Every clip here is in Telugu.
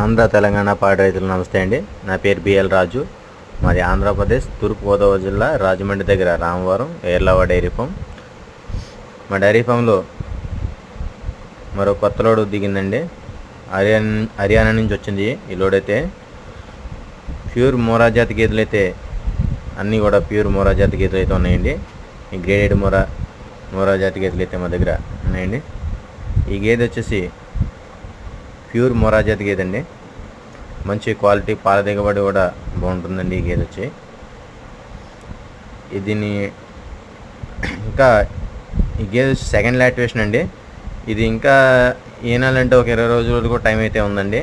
ఆంధ్ర తెలంగాణ పాడి రైతులు నమస్తే అండి. నా పేరు బిఎల్ రాజు. మాది ఆంధ్రప్రదేశ్ తూర్పుగోదావరి జిల్లా రాజమండ్రి దగ్గర రామవరం ఏర్లవ డైరీ ఫామ్. మా డైరీ ఫామ్లో మరో కొత్త లోడు దిగిందండి. హర్యానా హర్యానా నుంచి వచ్చింది ఈ లోడ్ అయితే. ప్యూర్ మోరా జాతి గేదెలు అయితే అన్నీ కూడా ప్యూర్ మోరా జాతి గేదెలు అయితే ఉన్నాయండి. ఈ గ్రేడెడ్ మోరా మోరా జాతి గేదెలు అయితే మా దగ్గర ఉన్నాయండి. ఈ గేదె వచ్చేసి ప్యూర్ మొరా జాతి గేదండి అండి. మంచి క్వాలిటీ పాల దిగుబడి కూడా బాగుంటుందండి ఈ గేదె వచ్చి. ఇది దీన్ని ఇంకా ఈ గేదె వచ్చి సెకండ్ లాక్టివేషన్ అండి. ఇది ఇంకా ఏనాలంటే ఒక ఇరవై రోజుల వరకు టైం అయితే ఉందండి.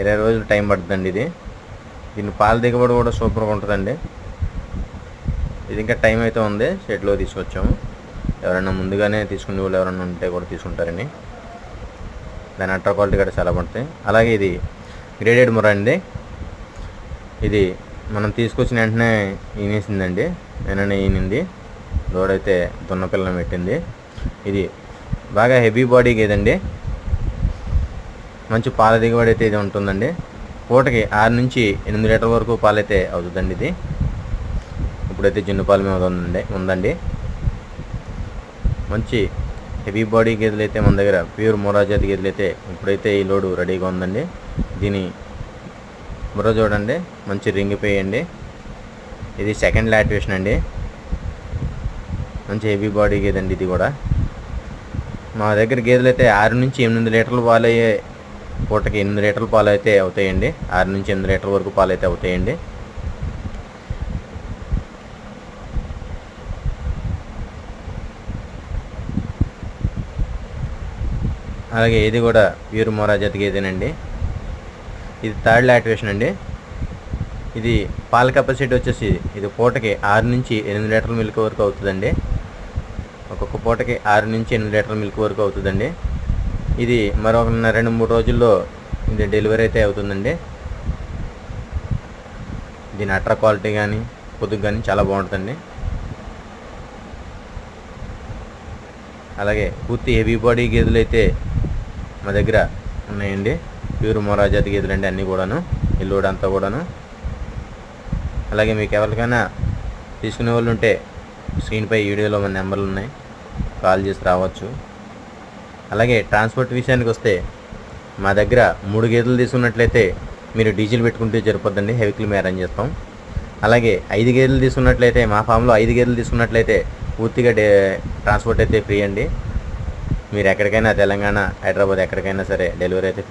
ఇరవై రోజులు టైం పడుతుందండి ఇది. దీని పాల దిగుబడి కూడా సూపర్గా ఉంటుందండి. ఇది ఇంకా టైం అయితే ఉంది. షెడ్లో తీసుకొచ్చాము. ఎవరైనా ముందుగానే తీసుకునే వాళ్ళు ఎవరైనా ఉంటే కూడా తీసుకుంటారని దాని అట్రా క్వాలిటీ కూడా చాలా బాగుంటాయి. అలాగే ఇది గ్రేడెడ్ మొర అండి. ఇది మనం తీసుకొచ్చిన వెంటనే ఈనేసిందండి వెంటనే ఈనింది లోడైతే దున్న పిల్లని పెట్టింది. ఇది బాగా హెవీ బాడీ గేదండి మంచి పాల దిగుబడి అయితే ఇది ఉంటుందండి. పూటకి ఆరు నుంచి ఎనిమిది లీటర్ల వరకు పాలైతే అవుతుందండి ఇది. ఇప్పుడైతే జున్ను పాలు మీద ఉందండి. ఉందండి. మంచి హెవీ బాడీ గేదెలు అయితే మన దగ్గర ప్యూర్ మొరాజాతి గేదెలు అయితే ఇప్పుడైతే ఈ లోడు రెడీగా ఉందండి. దీని బుర్ర చూడండి మంచి రింగ్ పేయండి ఇది సెకండ్ లాక్టివేషన్ అండి. మంచి హెవీ బాడీ గేదండి ఇది కూడా. మా దగ్గర గేదెలు అయితే ఆరు నుంచి ఎనిమిది లీటర్లు పాలు అయ్యే పూటకి ఎనిమిది లీటర్ల పాలు అయితే అవుతాయండి. ఆరు నుంచి ఎనిమిది లీటర్ల వరకు పాలు అయితే అవుతాయండి. అలాగే ఇది కూడా ప్యూర్ మోరా జత గేదేనండి ఇది థర్డ్ లాక్టివేషన్ అండి. ఇది పాల కెపాసిటీ వచ్చేసి ఇది పూటకి ఆరు నుంచి ఎనిమిది లీటర్ల మిల్క్ వరకు అవుతుందండి. ఒక్కొక్క పూటకి ఆరు నుంచి ఎనిమిది లీటర్ల మిల్క్ వరకు అవుతుందండి. ఇది మరొక రెండు మూడు రోజుల్లో ఇది డెలివరీ అయితే అవుతుందండి. దీని అట్రా క్వాలిటీ కానీ పొద్దుకు కానీ చాలా బాగుంటుందండి. అలాగే పూర్తి హెవీ బాడీ గేదెలు అయితే మా దగ్గర ఉన్నాయండి. ప్యూర్ మొరాజాతి జాతి అండి అన్నీ కూడాను ఇల్లుడు అంతా కూడాను. అలాగే మీకు ఎవరికైనా తీసుకునే వాళ్ళు ఉంటే స్క్రీన్పై వీడియోలో మన నెంబర్లు ఉన్నాయి. కాల్ చేసి రావచ్చు. అలాగే ట్రాన్స్పోర్ట్ విషయానికి వస్తే మా దగ్గర మూడు గేదెలు తీసుకున్నట్లయితే మీరు డీజిల్ పెట్టుకుంటే సరిపోద్దండి. హెవికల్ మేము అరేంజ్ చేస్తాం. అలాగే ఐదు గేదెలు తీసుకున్నట్లయితే మా ఫామ్లో ఐదు గేదెలు తీసుకున్నట్లయితే పూర్తిగా డే ట్రాన్స్పోర్ట్ అయితే ఫ్రీ అండి. మీరు ఎక్కడికైనా తెలంగాణ హైదరాబాద్ ఎక్కడికైనా సరే డెలివరీ అయితే